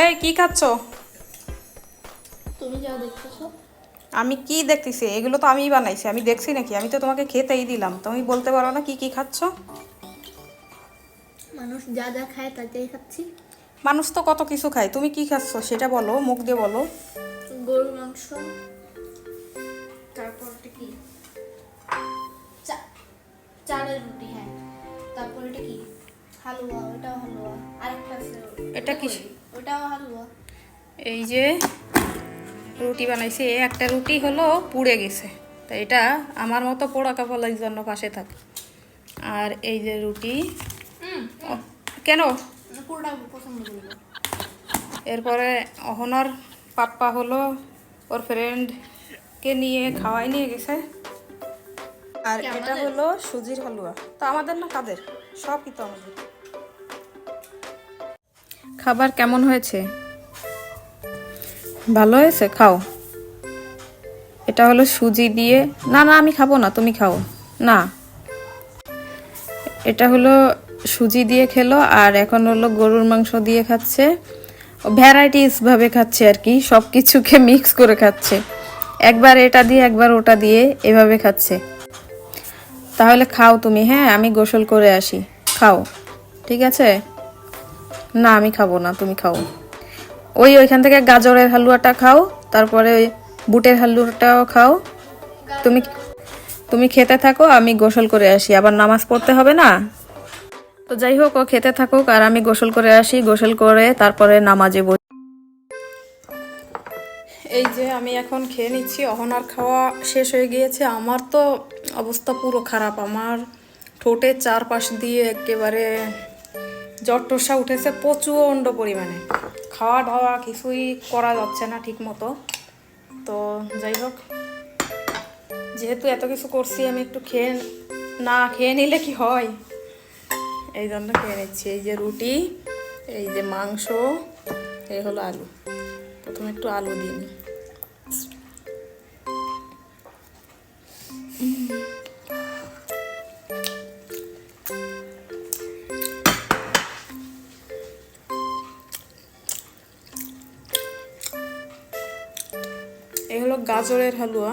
এই কি খাচ্ছ? তুমি যা দেখতেছো। আমি কি দেখতেছি? এগুলো তো আমিই বানাইছি আমি দেখছি নাকি? আমি তো তোমাকে খেতেই দিলাম। তুমি বলতে পারো না কি কি খাচ্ছ? মানুষ যা যা খায় তাকেই খাচ্ছি। মানুষ তো কত কিছু খায়। তুমি কি খাচ্ছ? সেটা বলো মুখ দিয়ে বলো। গরুর মাংস তারপর কি? চালের রুটি হ্যাঁ। তারপর এটা কি? হালুয়া ওটাও হালুয়া। আরেকটা আছে এটা কি? ওটাও হালুয়া। এই যে রুটি বানাইছি একটা রুটি হলো পুড়ে গেছে। তো এটা আমার মতো পোড়া কাপড়ের জন্য পাশে থাকে। আর এই যে রুটি কেন? এরপরে অহনার পাপ্পা হলো ওর ফ্রেন্ডকে নিয়ে খাওয়াই নিয়ে গেছে। আর এটা হলো সুজির হালুয়া। তো আমাদের না কাদের? সব কিন্তু আমাদের। খাবার কেমন হয়েছে? ভালো হয়েছে? খাও। এটা হলো সুজি দিয়ে না না, আমি খাব না, তুমি খাও। না। এটা হলো সুজি দিয়ে খেলো, আর এখন হলো গরুর মাংস দিয়ে খাচ্ছে। ভ্যারাইটিস ভাবে খাচ্ছে আর কি সব কিছুকে মিক্স করে খাচ্ছে। একবার এটা দিয়ে, একবার ওটা দিয়ে এভাবে খাচ্ছে। তাহলে খাও তুমি হ্যাঁ আমি গোসল করে আসি। খাও, ঠিক আছে? না আমি খাব না তুমি খাও। ওই ওইখান থেকে গাজরের হালুয়াটা খাও তারপরে ওই বুটের হালুয়াটাও খাও। তুমি তুমি খেতে থাকো আমি গোসল করে আসি। আবার নামাজ পড়তে হবে না? তো যাই হোক ও খেতে থাকুক আর আমি গোসল করে আসি গোসল করে তারপরে নামাজে বসি। এই যে আমি এখন খেয়ে নিচ্ছি অহনার খাওয়া শেষ হয়ে গিয়েছে। আমার তো অবস্থা পুরো খারাপ। আমার ঠোঁটের চারপাশ দিয়ে একেবারে জ্বর টসা উঠেছে প্রচণ্ড পরিমাণে। খাওয়া দাওয়া কিছুই করা যাচ্ছে না ঠিক মতো তো যাই হোক, যেহেতু এত কিছু করছি, আমি একটু খেয়ে না খেয়ে নিলে কি হয়? এই জন্য খেয়ে নিচ্ছি। এই যে রুটি, এই যে মাংস, এই হলো আলু। প্রথমে একটু আলু দিই এই হলো গাজরের হালুয়া।